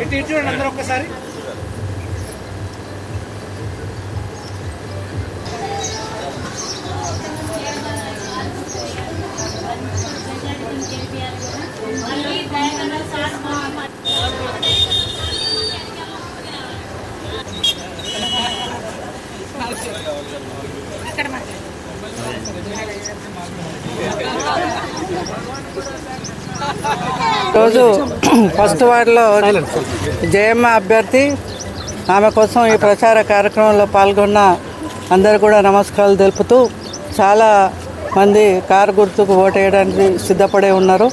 ఇటు ఇటు చూడండి అందరూ ఒక్కసారి రోజు ఫస్ట్ వార్డులో జయమ్మ అభ్యర్థి. ఆమె కోసం ఈ ప్రచార కార్యక్రమంలో పాల్గొన్న అందరు కూడా నమస్కారాలు తెలుపుతూ చాలా మంది కారు గుర్తుకు ఓటేయడానికి సిద్ధపడే ఉన్నారు.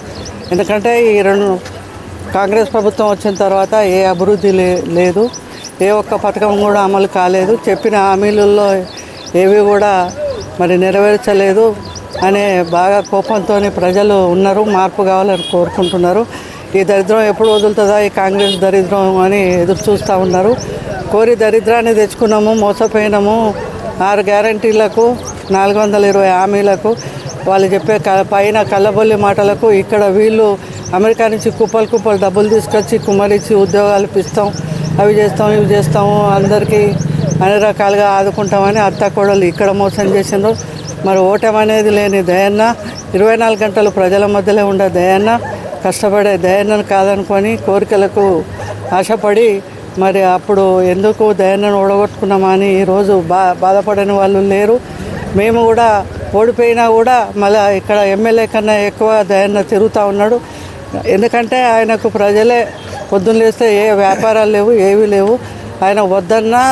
ఎందుకంటే ఈ రెండు కాంగ్రెస్ ప్రభుత్వం వచ్చిన తర్వాత ఏ అభివృద్ధి లేదు. ఏ ఒక్క పథకం కూడా అమలు కాలేదు. చెప్పిన హామీలలో ఏవి కూడా మరి నెరవేర్చలేదు అనే బాగా కోపంతో ప్రజలు ఉన్నారు మార్పు కావాలని కోరుకుంటున్నారు. ఈ దరిద్రం ఎప్పుడు వదులుతుందా? ఈ కాంగ్రెస్ దరిద్రం అని ఎదురు చూస్తూ ఉన్నారు. కోరి దరిద్రాన్ని తెచ్చుకున్నాము మోసపోయినాము. ఆరు గ్యారంటీలకు నాలుగు వందల ఇరవై హామీలకు వాళ్ళు చెప్పే క పైన కళ్ళబొల్లి మాటలకు ఇక్కడ వీళ్ళు అమెరికా నుంచి కుప్పలు కుప్పలు డబ్బులు తీసుకొచ్చి కుమ్మరిచ్చి ఉద్యోగాలు ఇస్తాం అవి చేస్తాం ఇవి చేస్తాము. అందరికీ అన్ని రకాలుగా ఆదుకుంటామని అత్త కోడలు ఇక్కడ మోసం చేసిండ్రు మరి ఓటమి అనేది లేని దయన్న ఇరవై నాలుగు గంటలు ప్రజల మధ్యలో ఉండే దయన్న కష్టపడే దయన్నను కాదనుకొని కోరికలకు ఆశపడి మరి అప్పుడు ఎందుకు దయన్నను ఓడగొట్టుకున్నామని ఈరోజు బా బాధపడని వాళ్ళు లేరు. మేము కూడా ఓడిపోయినా కూడా మళ్ళీ ఇక్కడ ఎమ్మెల్యే కన్నా ఎక్కువ దయన్న తిరుగుతూ ఉన్నాడు. ఎందుకంటే ఆయనకు ప్రజలే పొద్దున్న లేస్తే ఏ వ్యాపారాలు లేవు ఏవి లేవు. ఆయన వద్దన్నా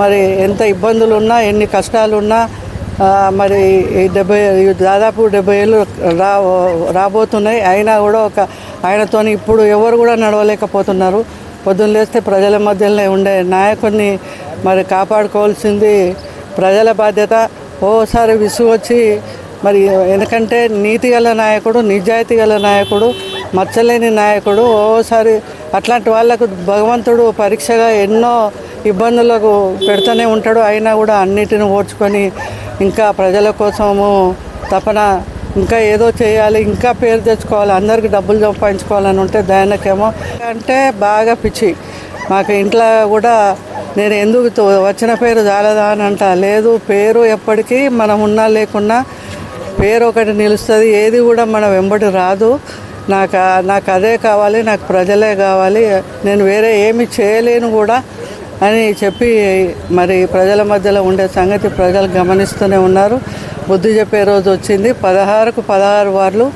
మరి ఎంత ఇబ్బందులు ఉన్నా ఎన్ని కష్టాలున్నా మరి డెబ్బై దాదాపు డెబ్బై ఏళ్ళు రా రాబోతున్నాయి. అయినా కూడా ఒక ఆయనతో ఇప్పుడు ఎవరు కూడా నడవలేకపోతున్నారు. పొద్దున్న లేస్తే ప్రజల మధ్యలోనే ఉండే నాయకుడిని మరి కాపాడుకోవాల్సింది ప్రజల బాధ్యత. ఓసారి విసుగొచ్చి మరి ఎందుకంటే నీతి గల నాయకుడు నిజాయితీ గల నాయకుడు మచ్చలేని నాయకుడు ఓసారి అట్లాంటి వాళ్ళకు భగవంతుడు పరీక్షగా ఎన్నో ఇబ్బందులకు పెడుతూనే ఉంటాడు. అయినా కూడా అన్నిటిని ఓడ్చుకొని ఇంకా ప్రజల కోసము తపన ఇంకా ఏదో చేయాలి ఇంకా పేరు తెచ్చుకోవాలి అందరికి డబ్బులు సంపాదించుకోవాలని ఉంటే దానికేమో అంటే బాగా పిచ్చి. మాకు ఇంట్లో కూడా నేను ఎందుకు వచ్చిన పేరు చాలదా అని అంట. లేదు పేరు ఎప్పటికీ మనం ఉన్నా లేకున్నా పేరు ఒకటి నిలుస్తుంది. ఏది కూడా మన వెంబడి రాదు. నాకు నాకు అదే కావాలి నాకు ప్రజలే కావాలి నేను వేరే ఏమి చేయలేను కూడా అని చెప్పి మరి ప్రజల మధ్యలో ఉండే సంగతి ప్రజలు గమనిస్తూనే ఉన్నారు. బుద్ధి చెప్పే రోజు వచ్చింది. పదహారుకు పదహారు వార్లు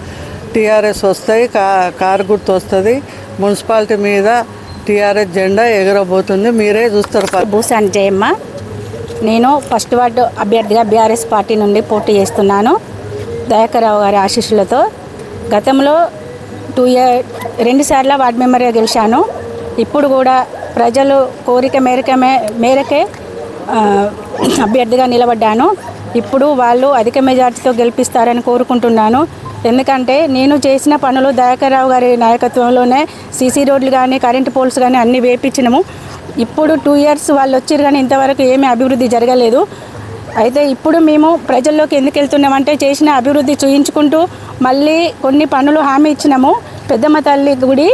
టీఆర్ఎస్ వస్తాయి కా కారు గుర్తు వస్తుంది. మున్సిపాలిటీ మీద టీఆర్ఎస్ జెండా ఎగరబోతుంది. మీరే చూస్తారు. భూసాని జయమ్మ. నేను ఫస్ట్ వార్డు అభ్యర్థిగా బీఆర్ఎస్ పార్టీ నుండి పోటీ చేస్తున్నాను. దయాకరావు గారి ఆశీస్సులతో గతంలో టూ ఇయర్ రెండుసార్లు వార్డు మెంబర్గా గెలిచాను. ఇప్పుడు కూడా ప్రజలు కోరిక మేరకే మేరకే అభ్యర్థిగా నిలబడ్డాను. ఇప్పుడు వాళ్ళు అధిక మెజార్టీతో గెలిపిస్తారని కోరుకుంటున్నాను. ఎందుకంటే నేను చేసిన పనులు దయాకర్రావు గారి నాయకత్వంలోనే సీసీ రోడ్లు కానీ కరెంటు పోల్స్ కానీ అన్నీ వేపించినాము. ఇప్పుడు టూ ఇయర్స్ వాళ్ళు వచ్చారు కానీ ఇంతవరకు ఏమీ అభివృద్ధి జరగలేదు. అయితే ఇప్పుడు మేము ప్రజల్లోకి ఎందుకు వెళ్తున్నామంటే చేసిన అభివృద్ధి చూయించుకుంటూ మళ్ళీ కొన్ని పనులు హామీ ఇచ్చినాము. పెద్దమ్మ తల్లి గుడి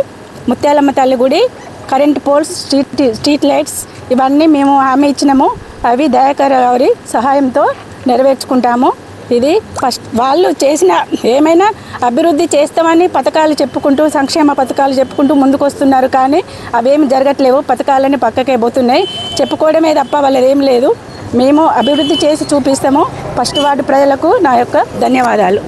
ముత్యాలమ్మ తల్లి గుడి current poles street street lights ఇవన్నీ మేము హామీ ఇచ్చినాము. అవి దయాకర్ గారి సహాయంతో నెరవేర్చుకుంటాము. ఇది ఫస్ట్ వాళ్ళు చేసిన ఏమైనా అభివృద్ధి చేస్తామని పథకాలు చెప్పుకుంటూ సంక్షేమ పథకాలు చెప్పుకుంటూ ముందుకు వస్తున్నారు కానీ అవేమి జరగట్లేవు. పథకాలన్నీ పక్కకే పోతున్నాయి. చెప్పుకోవడమే తప్ప వాళ్ళది ఏం లేదు. మేము అభివృద్ధి చేసి చూపిస్తాము. ఫస్ట్ వార్డు ప్రజలకు నా యొక్క ధన్యవాదాలు.